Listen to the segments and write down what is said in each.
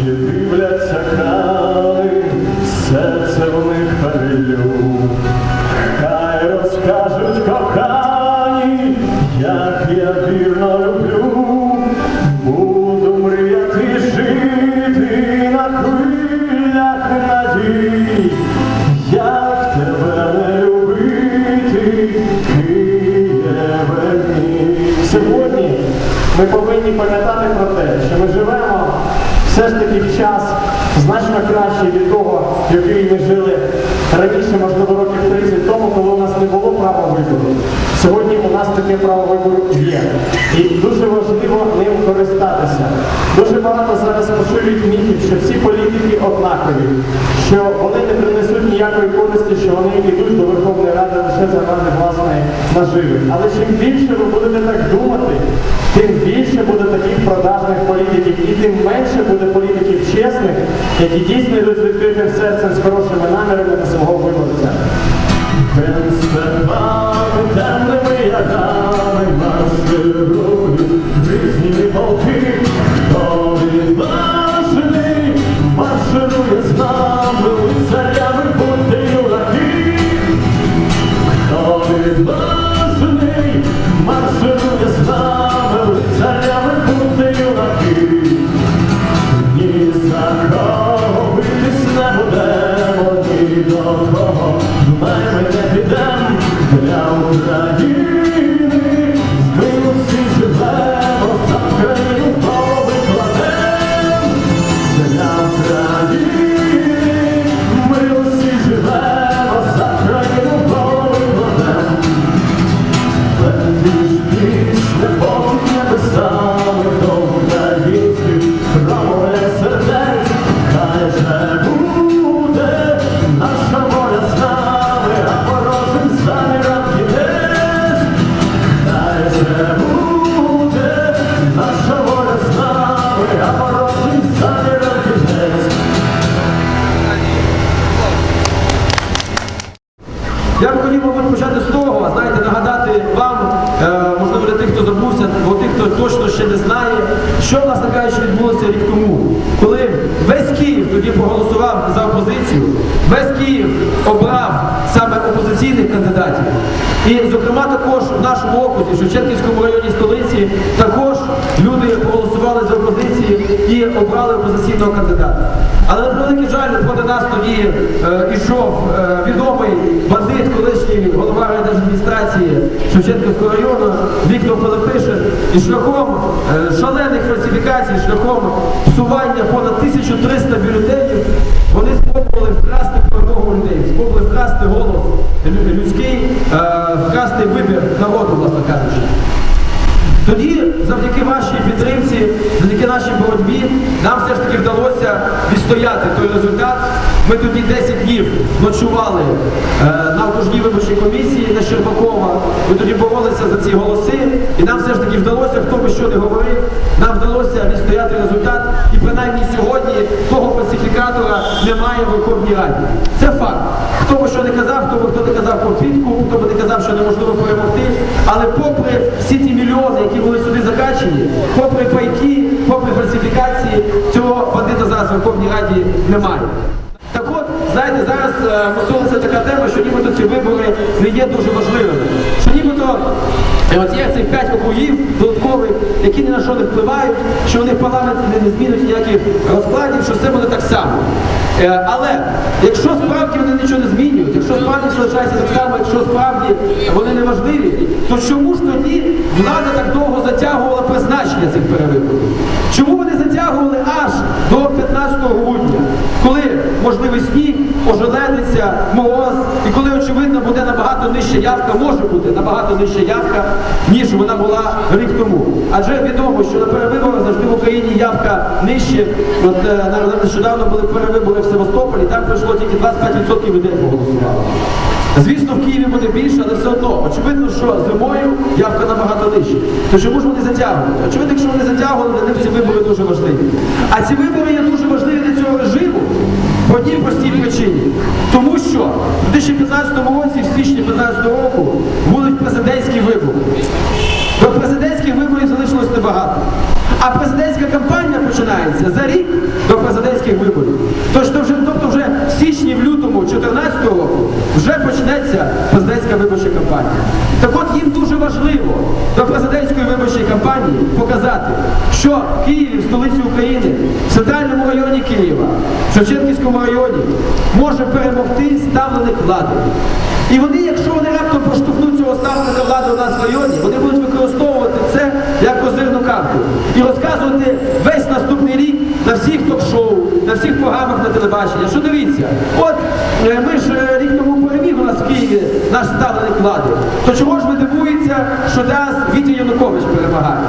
Очі дивляться крали, серце в них хвилю. Хай розкажуть кохані, як я вірно люблю. Буду мріяти жити на хвилях надій, як тебе не любити, Києве. Сьогодні ми повинні пам'ятати про те, що ми живемо все ж таки час значно кращий від того, в який ми жили раніше, можливо, років 30 тому, коли у нас не було права вибору. Сьогодні у нас таке право вибору є. І дуже важливо ним користатися. Дуже багато зараз поширюють міфів, що всі політики однакові, що вони не принесуть ніякої користі, що вони йдуть до Верховної Ради лише заради власної наживи. Але чим більше ви будете так думати, тим більше буде таких продажних політиків, і тим менше буде політиків чесних, які дійсно йдуть відкритим серцем, з хорошими намірами на свого виборця. Хто забувся, бо тих, хто точно ще не знає, що, власне кажучи, відбулося рік тому, коли весь Київ тоді проголосував за опозицію, весь Київ обрав саме опозиційних кандидатів. І, зокрема, також в нашому окрузі, в Шевченківському районі столиці, також люди проголосували за опозицію і обрали опозиційного кандидата. Але на превеликий жаль, проти нас тоді е, ішов е, відомий бандит, колишній голова райдержадміністрації Шевченківського району Віктор Пилипишин. І шляхом е, шалених фальсифікацій, шляхом псування понад 1300 бюлетенів, вони спробували вкрасти перемогу людей, спробували вкрасти голос людський, е, вкрасти вибір народу, власне кажучи. Тоді, завдяки вашій підтримці, завдяки нашій боротьбі, нам все ж таки вдалося відстояти той результат. Ми тоді 10 днів ночували е, на окружній виборчій комісії на Щербакова. Ми тоді боролися за ці голоси, і нам все ж таки вдалося, хто би що не говорив, нам вдалося відстояти результат. І принаймні сьогодні того фальсифікатора немає в Верховній Раді. Це факт. Хто би що не казав, хто би хто не казав про підкуп, хто би не казав, що неможливо перемогти. Але попри всі ті мільйони, які були сюди закачені, попри пайки, попри фальсифікації, цього бандита зараз в Верховній Раді немає. Так от, знаєте, зараз е, мусилася така тема, що нібито ці вибори не є дуже важливими. Що е, от є цих п'ять округів додаткових, які ні на що не впливають, що вони в парламенті не, змінять ніяких розкладів, що все буде так само. Е, але якщо справді вони нічого не змінюють, якщо справді все лишається так само, якщо справді вони не важливі, то чому ж тоді влада так довго затягувала призначення цих перевиборів? Чому вони затягували аж до 15 грудня, коли можливий сніг, ожеледиться, мороз, і коли, очевидно, нижча явка, може бути набагато нижча явка, ніж вона була рік тому. Adже відомо, що на перевиборах завжди в Україні явка нижче. От е, нещодавно були перевибори в Севастополі, там прийшло тільки 25% людей проголосувало. Звісно, в Києві буде більше, але все одно. Очевидно, що зимою явка набагато нижча. То чому ж вони затягують? Очевидно, якщо вони затягували, для них ці вибори дуже важливі. А ці вибори є дуже важливі для цього режиму по одній простій причині. Тому що в 2015 році, в січні 2015 року, будуть президентські вибори. До президентських виборів залишилось небагато. А президентська кампанія починається за рік до президентських виборів. Тож то вже, тобто вже в січні, в лютому 2014 року вже почнеться президентська виборча кампанія. Так от їм дуже важливо до президентської виборчої кампанії показати, що в Києві, в столиці України, в центральному районі Києва, в Шевченківському районі може перемогти ставленик влади. І вони, якщо вони раптом поштовхнуть цього ставленика влади у нас в районі, вони будуть використовувати козирну карту і розказувати весь наступний рік на всіх ток-шоу, на всіх програмах на телебаченні. Що дивіться, от е, ми ж е, рік тому переміг у нас в Києві наш ставленик влади. То чого ж ви дивуєтеся, що зараз Вітя Янукович перемагає?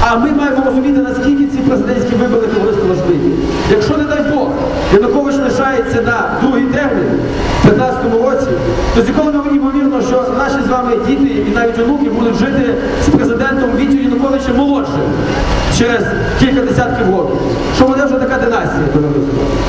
А ми маємо розуміти, наскільки ці президентські вибори товариство важливі. Якщо, не дай Бог, Янукович лишається на другий термін в 15-му році, то ймовірно, що наші діти і навіть онуки будуть жити з президентом Вітю Януковичем молодшим через кілька десятків років. Що буде вже така династія.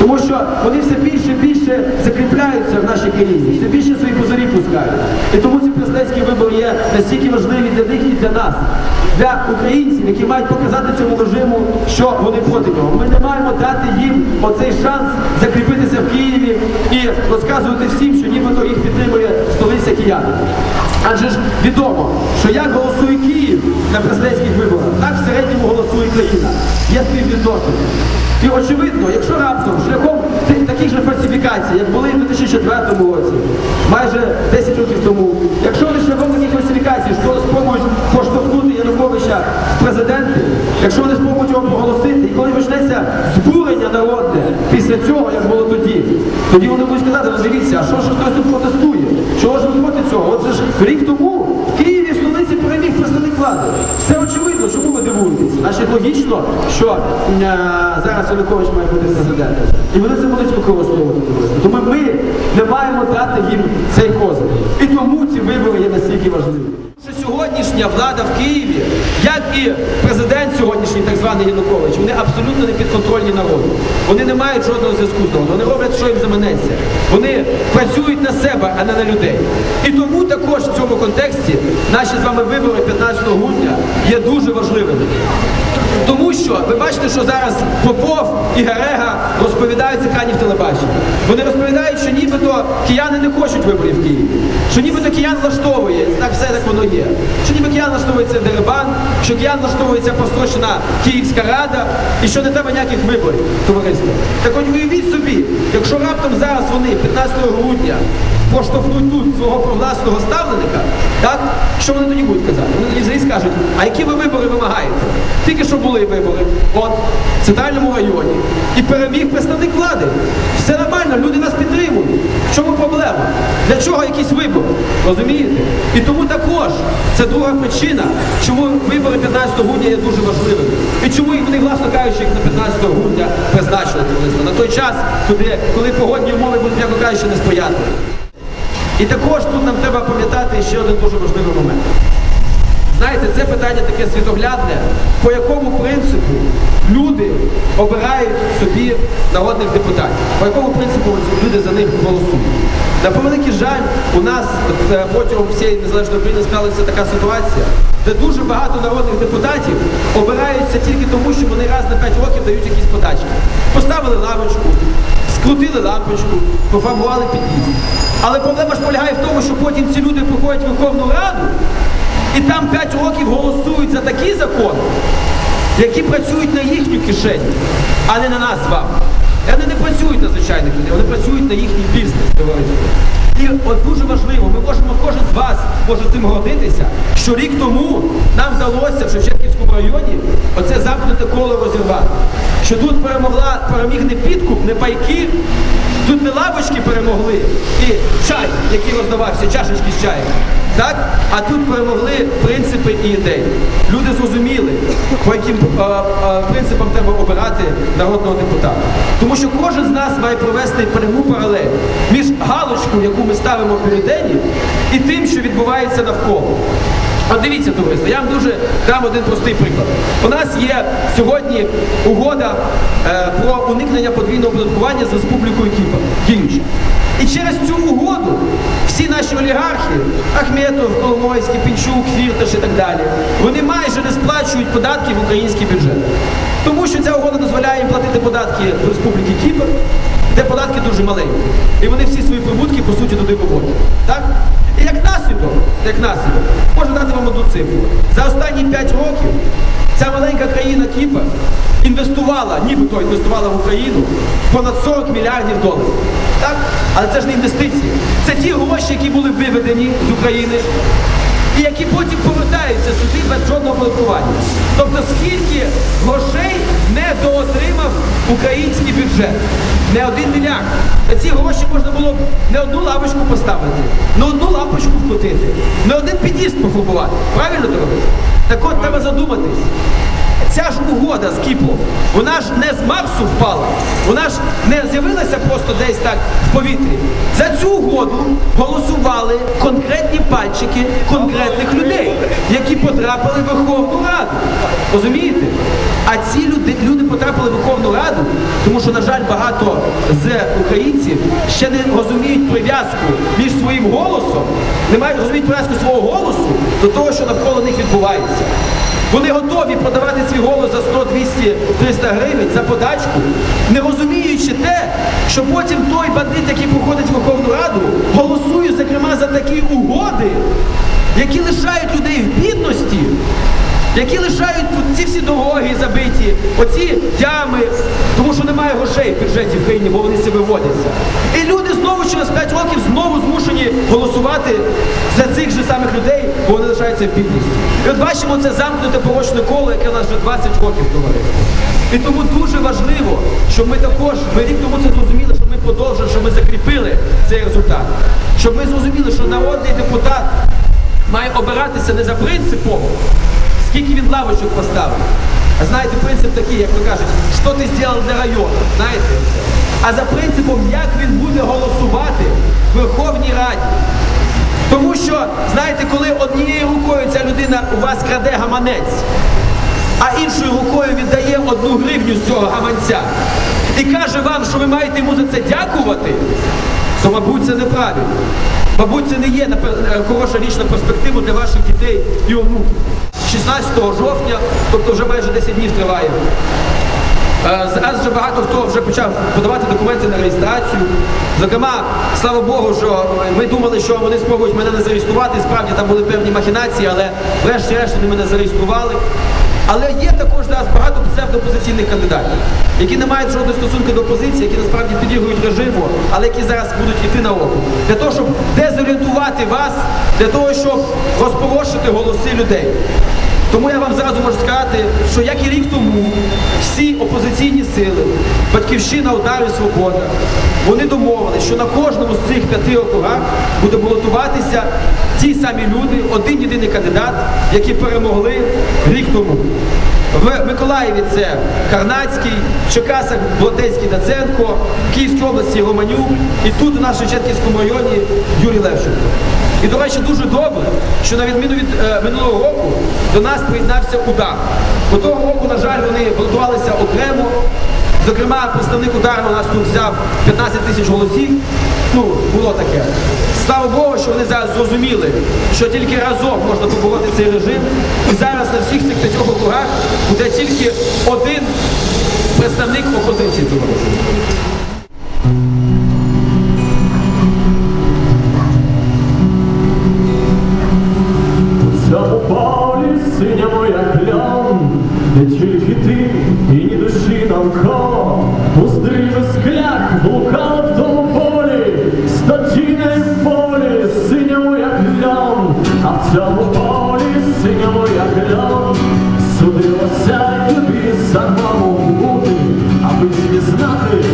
Тому що вони все більше і більше закріпляються в нашій країні, все більше свої позорі пускають. І тому ці президентські вибори є настільки важливі для них і для нас, для українців, які мають показати цьому режиму, що вони проти нього. Ми не маємо дати їм оцей шанс закріпитися в Києві і розказувати всім, що підтримує столиця. Адже ж відомо, що як голосує Київ на президентських виборах, так в середньому голосує країна. Є співвідношення. І очевидно, якщо раптом шляхом таких же фальсифікацій, як були в 2004 році, майже 10 років тому, якщо вони шляхом таких фальсифікацій, що спробують поштовхнути Януковича президенти, якщо вони спробують його проголосити, і коли почнеться збурення народне після цього, як було тоді, тоді вони будуть сказати, ну дивіться, а що ж хтось тут протестує? Чого ж ви проти цього? Отже ж рік тому в Києві в столиці переміг представник. Все очевидно, чому ви дивуєтесь? Значить логічно, що е, зараз Янукович має бути президентом. І вони це будуть використовувати. Тому ми не маємо дати їм цей козир. І тому ці вибори є настільки важливі. Сьогоднішня влада в Києві, як і президент сьогоднішній, так званий Янукович, вони абсолютно не підконтрольні народу. Вони не мають жодного зв'язку з народом. Вони роблять, що їм заманеться. Вони працюють на себе, а не на людей. І тому також в цьому контексті наші з вами вибори 15 грудня є дуже важливими. Тому що ви бачите, що зараз Попов і Герега розповідають з екранів телебачення. Вони розповідають, що нібито кияни не хочуть виборів в Києві, що нібито киян влаштовує, так все так воно є. Що ніби киян влаштовується дерибан, що киян влаштовується прострочена Київська рада і що не треба ніяких виборів, товариство. Так от уявіть собі, якщо раптом зараз вони 15 грудня поштовхнуть тут свого провласного ставленика, так? Що вони тоді будуть казати? Вони тоді взагалі скажуть, а які ви вибори вимагаєте? Тільки що були вибори, от, в центральному районі, і переміг представник влади. Все нормально, люди нас підтримують. В чому проблема? Для чого якісь вибори? Розумієте? І тому також це друга причина, чому вибори 15 грудня є дуже важливими. І чому їх вони, власно кажучи, їх на 15 грудня призначили приблизно. На той час, коли, коли погодні умови будуть, м'яко кажучи, несприятливі. І також тут нам треба пам'ятати ще один дуже важливий момент. Знаєте, це питання таке світоглядне, по якому принципу люди обирають собі народних депутатів, по якому принципу люди за них голосують. На превеликий жаль, у нас е, протягом всієї незалежної України склалася така ситуація, де дуже багато народних депутатів обираються тільки тому, що вони раз на 5 років дають якісь подачки. Поставили лавочку, скрутили лампочку, пофарбували під'їзд. Але проблема ж полягає в тому, що потім ці люди приходять в Верховну Раду і там 5 років голосують за такі закони, які працюють на їхню кишеню, а не на нас з вами. Вони не працюють на звичайних людей, вони працюють на їхній бізнес. І от дуже важливо, ми можемо кожен з вас може цим гордитися, що рік тому нам вдалося в Шевченківському районі оце замкнуте коло розірвати. Що тут перемогла, переміг не підкуп, не пайки, тут не лавочки перемогли і чай, який роздавався, чашечки з чаєм. Так? А тут перемогли принципи і ідеї. Люди зрозуміли, по яким е, е, принципам треба обирати народного депутата. Тому що кожен з нас має провести пряму паралель між галочкою, яку ми ставимо в бюлетені, і тим, що відбувається навколо. От дивіться, товариство, я вам дуже дам один простий приклад. У нас є сьогодні угода е, про уникнення подвійного оподаткування з Республікою Кіпр, діюча. І через цю угоду всі наші олігархи, Ахметов, Коломойський, Пінчук, Фірташ і так далі, вони майже не сплачують податки в український бюджет. Тому що ця угода дозволяє їм платити податки в Республіки Кіпр, де податки дуже маленькі. І вони всі свої прибутки, по суті, туди виводять. Так? І як наслідок, як наслідок, можу дати цифру. За останні 5 років ця маленька країна Кіпр інвестувала, нібито інвестувала в Україну понад 40 мільярдів доларів. Так? Але це ж не інвестиції. Це ті гроші, які були виведені з України і які потім повертаються сюди без жодного блокування. Тобто скільки грошей недоотримав український бюджет? Не один мільярд. На ці гроші можна було б не одну лавочку поставити, не одну лампочку вкрутити, не один під'їзд пофарбувати. Правильно робити? Так от треба задуматись. Ця ж угода з Кіплом, вона ж не з Марсу впала, вона ж не з'явилася просто десь так в повітрі. За цю угоду голосували конкретні пальчики конкретних людей, які потрапили в Верховну Раду. Розумієте? А ці люди, люди потрапили в Верховну Раду, тому що, на жаль, багато з українців ще не розуміють прив'язку між своїм голосом, не мають розуміють прив'язку свого голосу до того, що навколо них відбувається. Вони готові продавати свій голос за 100, 200, 300 гривень за подачку, не розуміючи те, що потім той бандит, який проходить в Верховну Раду, голосує, зокрема, за такі угоди, які лишають людей в бідності, які лишають тут ці всі дороги забиті, оці ями, тому що немає грошей в бюджеті в країні, бо вони себе виводяться. І люди знову через 5 років знову змушені голосувати за цих же самих людей, вони лишаються в бідності. І от бачимо це замкнуте порочне коло, яке у нас вже 20 років товариство. І тому дуже важливо, щоб ми також, ми рік тому це зрозуміли, щоб ми продовжили, щоб ми закріпили цей результат. Щоб ми зрозуміли, що народний депутат має обиратися не за принципом, скільки він лавочок поставив. А знаєте, принцип такий, як то кажуть, що ти зробив для району, знаєте? А за принципом, як він буде голосувати в. Тому що, знаєте, коли однією рукою ця людина у вас краде гаманець, а іншою рукою віддає одну гривню з цього гаманця і каже вам, що ви маєте йому за це дякувати, то, мабуть, це неправильно. Мабуть, це не є е, хороша річ на перспективу для ваших дітей і онуків. 16 жовтня, тобто вже майже 10 днів триває. Е, Зараз вже багато хто вже почав подавати документи на реєстрацію. Зокрема, слава Богу, що ми думали, що вони спробують мене не зареєструвати. Справді там були певні махінації, але врешті-решт вони мене зареєстрували. Але є також зараз багато псевдопозиційних кандидатів, які не мають жодного стосунку до опозиції, які насправді підігрують режиму, але які зараз будуть йти на оку. Для того, щоб дезорієнтувати вас, для того, щоб розпорошити голоси людей. Тому я вам зразу можу сказати, що як і рік тому всі опозиційні сили, Батьківщина, Удар і Свобода, вони домовилися, що на кожному з цих п'яти округах буде балотуватися ті самі люди, один єдиний кандидат, які перемогли рік тому. В Миколаєві це Карнацький, в Черкасах Блотецький Даценко, в Київській області Романюк і тут у нас в Шевченківському районі Юрій Левченко. І, до речі, дуже добре, що на відміну від е, минулого року до нас приєднався удар. Бо того року, на жаль, вони балотувалися окремо. Зокрема, представник удару у нас тут взяв 15 тисяч голосів. Ну, було таке. Слава Богу, що вони зараз зрозуміли, що тільки разом можна побороти цей режим. І зараз на всіх цих п'ятьох округах буде тільки один представник опозиції цього режиму. Пустрий скляк блукав в тому полі, статіне в полі, синьому як в цьому полі синьому як льон, судилося тобі самому бути, аби спізнати